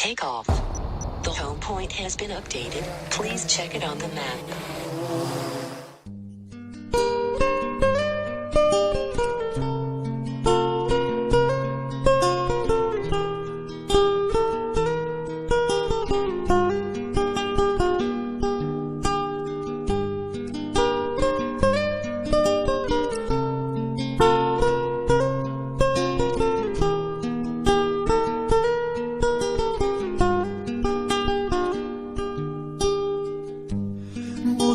Take off. The home point has been updated. Please check it on the map.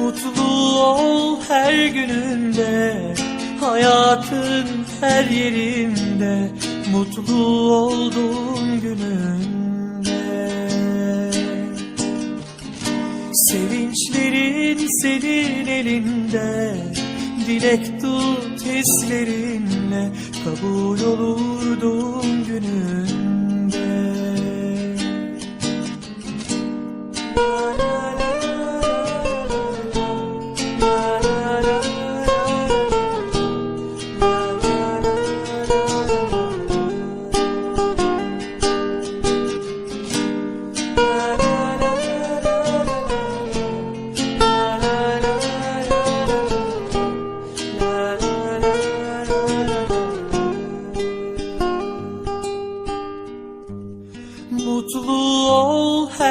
Mutlu ol her gününde Hayatın her yerinde Mutlu olduğun gününde. Sevinçlerin senin elinde Dilek tut hislerinle Kabul olur gününde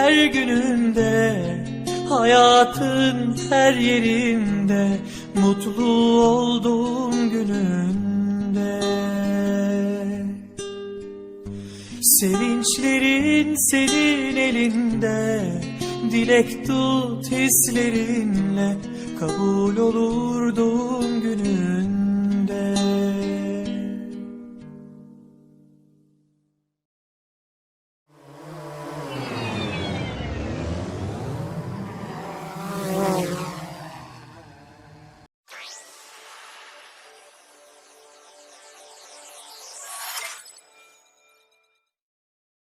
her gününde Hayatın her yerinde Mutlu olduğun gününde Sevinçlerin senin elinde Dilek tut hislerinle Kabul olur doğum gününde